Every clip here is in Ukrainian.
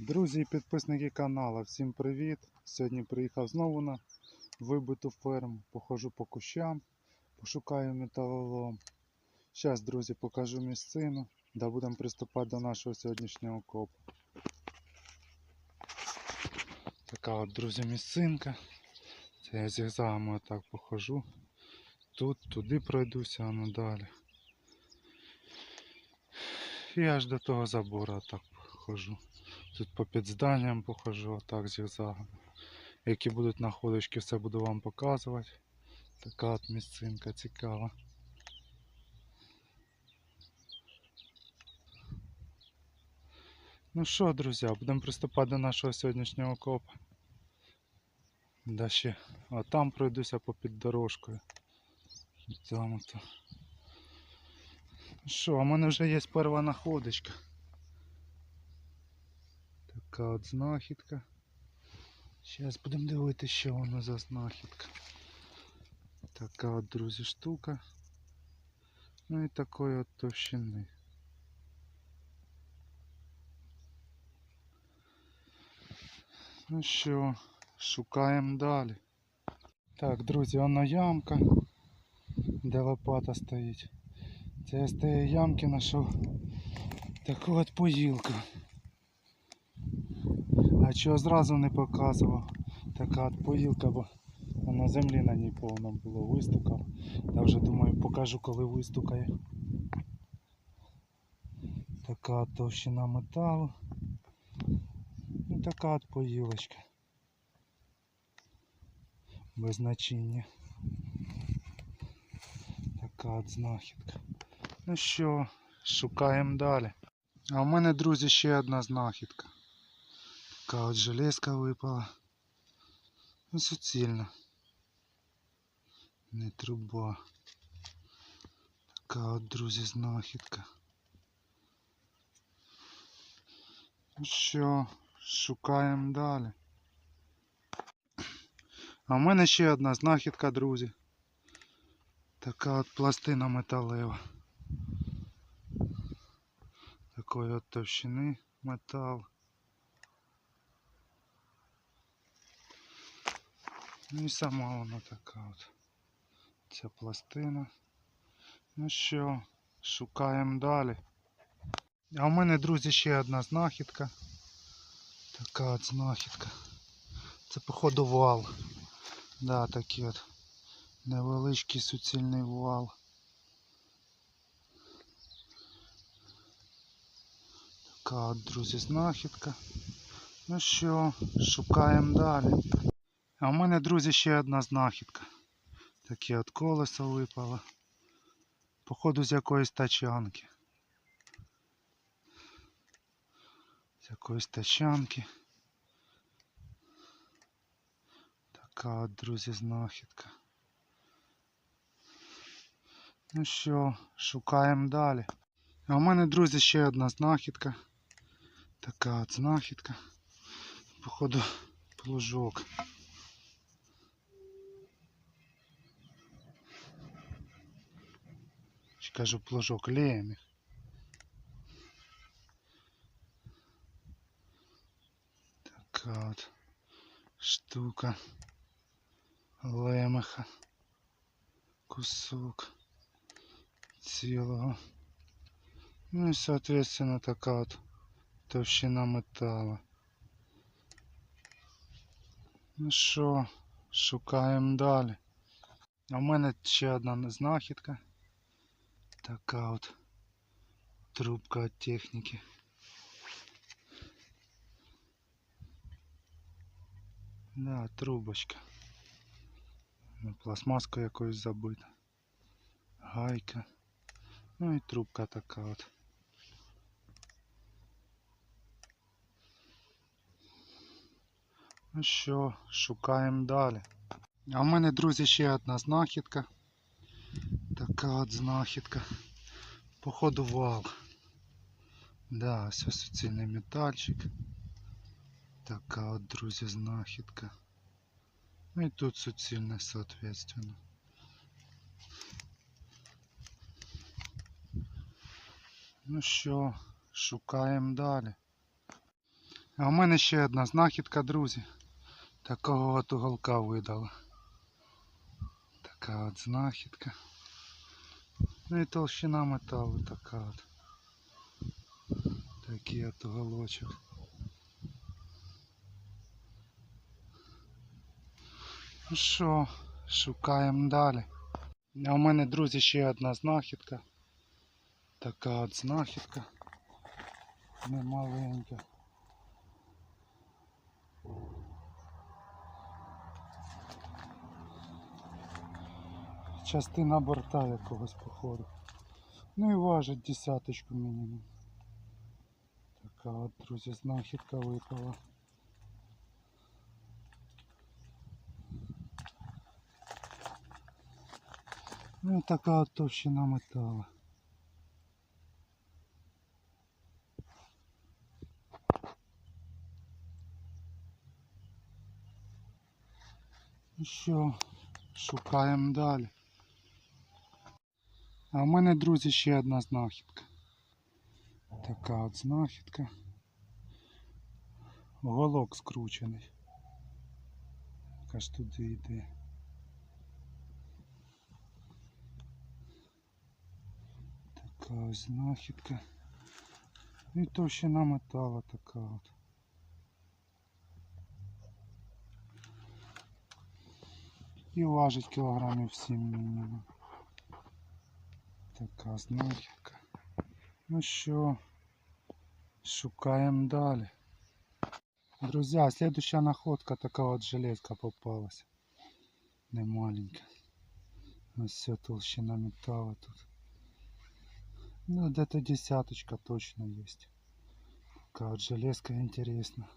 Друзі і підписники каналу, всім привіт! Сьогодні приїхав знову на вибиту ферму. Похожу по кущам, пошукаю металолом. Зараз, друзі, покажу місцину, де будемо приступати до нашого сьогоднішнього копу. Така от, друзі, місцинка. Це я зігзагами отак похожу. Тут, туди пройдуся, а ну далі. І аж до того забору отак хожу. Тут по під зданням похожу, отак зігзагом. Які будуть находочки, все буду вам показувати. Така от місцинка цікава. Ну що, друзі, будемо приступати до нашого сьогоднішнього копа. Да ще, а там пройдуся попід дорожкою. Там ото. Ну Що, в мене вже є перша находочка. Така от знахідка. Зараз будемо дивитися, що воно за знахідка. Така от, друзі, штука. Ну і такої от товщини. Ну що, шукаємо далі. Так, друзі, воно ямка, де лопата стоїть. Це я з тієї ямки знайшов таку от поїлку. А чого зразу не показував? Така от поїлка, бо на землі на ній повно було вистукав. Я вже думаю покажу коли вистукає. Така от товщина металу. Ну така от поїлочка. Без значення. Така от знахідка. Ну що, шукаємо далі. А в мене, друзі, ще одна знахідка. Така от железка випала. Ну, суцільна. Не труба. Така от, друзі, знахідка. Ну що, шукаємо далі. А в мене ще одна знахідка, друзі. Така от пластина металева. Такої от товщини метал. Ну і сама вона така от. Ця пластина. Ну що, шукаємо далі. А в мене, друзі, ще одна знахідка. Така от знахідка. Це походу вал. Да, такий от невеличкий суцільний вал. Така от, друзі, знахідка. Ну що, шукаємо далі. А в мене, друзі, ще одна знахідка. Таке от колесо випало. Походу з якоїсь тачанки. З якоїсь тачанки. Така от, друзі, знахідка. Ну що, шукаємо далі. А в мене, друзі, ще одна знахідка. Така от знахідка. Походу, плужок. Кажу плужок леміх. Така от штука лемеха. Кусок цілого. Ну и соответственно така от товщина металу. Ну що, шукаємо далі. А в мене ще одна знахідка. Така от трубка від техніки. Да, трубочка. Ну, Пластмаска якоюсь забита. Гайка. Ну і трубка така от. Ну що, шукаємо далі. А в мене, друзі, ще одна знахідка. Така от знахідка. Походу вал. Да, ось суцільний метальчик. Така от, друзі, знахідка. Ну і тут суцільне, соответственно. Ну що, шукаємо далі. А в мене ще одна знахідка, друзі. Такого от уголка видала. Така от знахідка. Ну і толщина металу така от. Такий от уголочок. Ну що, шукаємо далі. А у мене, друзі, ще одна знахідка. Така от знахідка. Немаленька. Частина борта якогось походу. Ну і важить десяточку мінімум. Така от, друзі, знахідка випала. Ну така от товщина металу. Ну що, шукаємо далі. А в мене, друзі, ще одна знахідка. Така от знахідка. Голок скручений. Яка ж туди йде. Така ось знахідка. І товщина металу така от. І важить кілограмів 7 мінімум. Така знахідка. Ну що, шукаємо далі. Друзья, следующая находка такая вот железка попалась. Не маленькая. Вот все толщина металла тут. Ну, где-то десяточка точно есть. Такая вот железка интересна.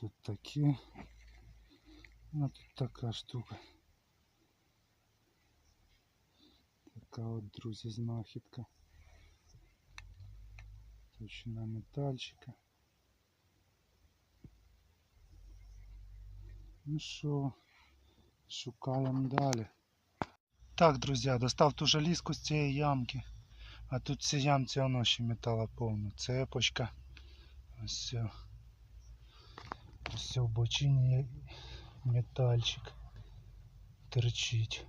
Тут такие. А тут такая штука. Така от, друзі, знахідка. Товщина метальчика. Ну що, шукаємо далі. Так, друзі, достав ту жалізку з цієї ямки. А тут в цій ямці воно ще метала повно. Цепочка. Ось. Ось в бочині метальчик. Торчить.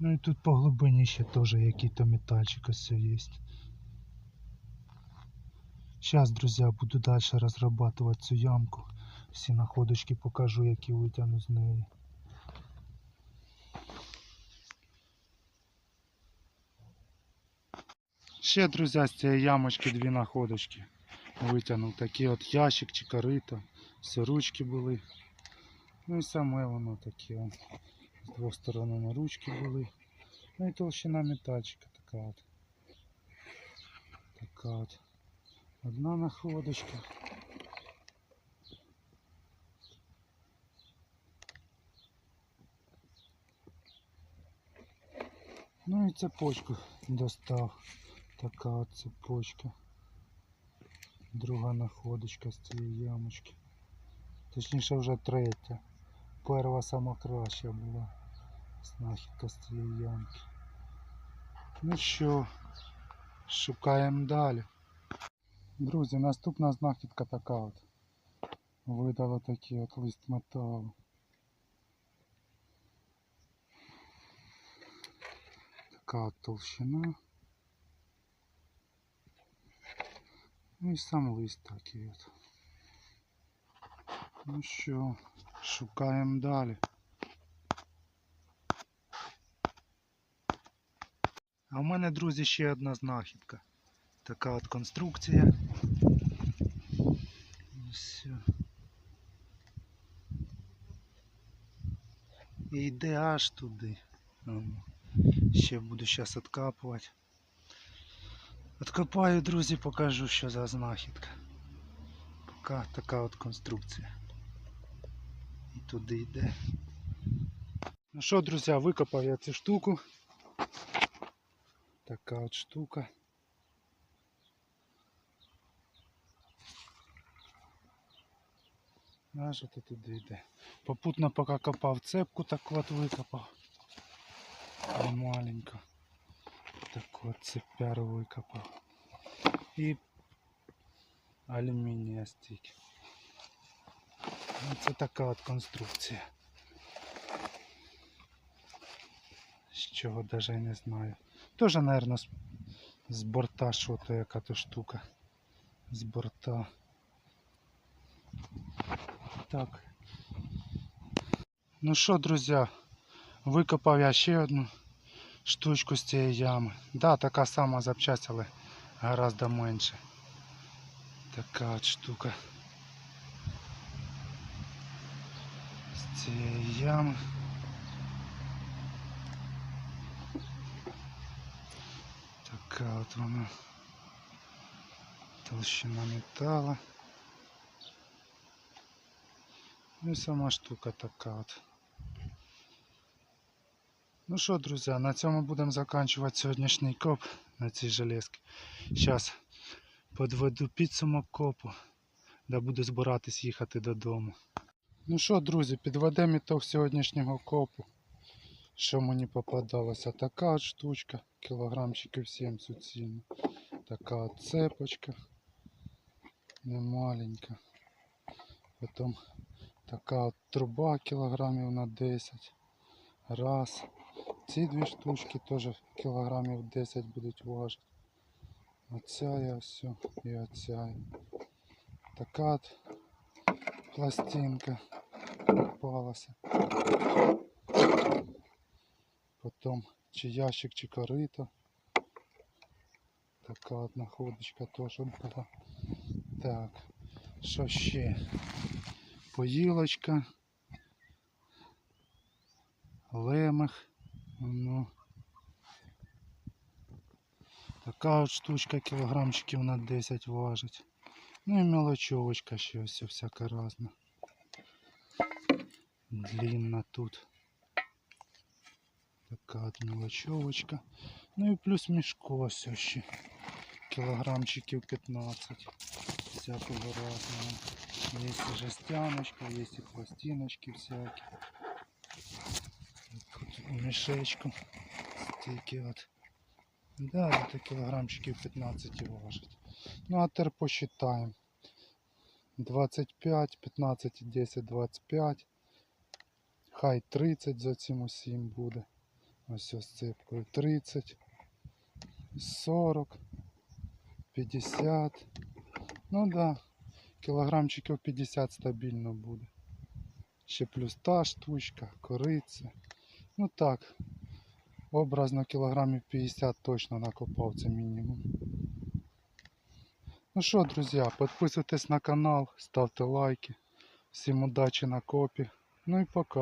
Ну і тут по глибині ще теж який-то метальчик ось є. Сейчас, друзья, буду дальше разрабатывать цю ямку. Всі находочки покажу, які витягну з неї. Ще, друзі, з цієї ямочки дві находочки витягнув. Такий от ящик чи корито. Все ручки були. Ну і саме воно таке. З двох сторон ручки були. Ну і толщина метальчика така от. Така от. Одна находочка. Ну і цепочку достав. Така от цепочка. Друга находочка з цієї ямочки. Точніше вже третя. Перша сама краща була. Знахідка з цієї ямки. Ну що, шукаємо далі. Друзі, наступна знахідка така от. Видала такий от лист металу. Така от толщина. Ну і сам лист такий от. Ну що, шукаємо далі. А в мене, друзі, ще одна знахідка. Така от конструкція. Все. І йде аж туди. Ще буду зараз відкапувати. Откопаю, друзі, покажу, що за знахідка. Поки така от конструкція. І туди йде. Ну що, друзі, викопав я цю штуку. Така от штука. Аж от туди йде. Попутно поки копав цепку, так от викопав. Маленько. Так от цепяру викопав. І алюмінія стільки. Ну, Це така от конструкція. З чого навіть не знаю. Тоже, мабуть, з, борта що то яка то штука. З борта. Так. Ну що, друзі, викопав я ще одну штучку з цієї ями. Да, така сама запчасть, але гораздо менше. Така штука. З цієї ями. Така от вона. Толщина металла. Ну і сама штука така от. Ну що, друзі, на цьому будемо закінчувати сьогоднішній коп на цій железці. Зараз підведу підсумок копу, де буду збиратись їхати додому. Ну що, друзі, підведемо ітог сьогоднішнього копу. Що мені попадалося? Така от штучка, кілограмчиків 7 суцільно. Така от цепочка. Немаленька. Потім така от труба кілограмів на 10. Раз. Ці дві штучки теж кілограмів 10 будуть важити. Оця я все і оця. Така от пластинка попалася. Потім чи ящик, чи корито. Така от находочка теж була. Так, що ще? Поїлочка. Лемех. Ну. Така от штучка кілограмчиків на 10 важить. Ну і мелочовочка ще ось всяка разна. Длинна тут. Така от мелочовочка. Ну і плюс мішко ще. Кілограмчиків 15. Всякого разного. Є і жестяночка, є і пластиночки всякі. Тут у мішечку. Стільки от. Да, это килограммчиків 15 важить. Ну а тепер посчитаємо. 25, 15, 10, 25. Хай 30 за цим усім буде. Ось ось цепкою 30, 40, 50. Ну да, кілограмчиків 50 стабільно буде. Ще плюс та штучка, кориця. Ну так, образно кілограмів 50 точно накопав, це мінімум. Ну що, друзі, підписуйтесь на канал, ставте лайки. Всім удачі на копі. Ну і пока.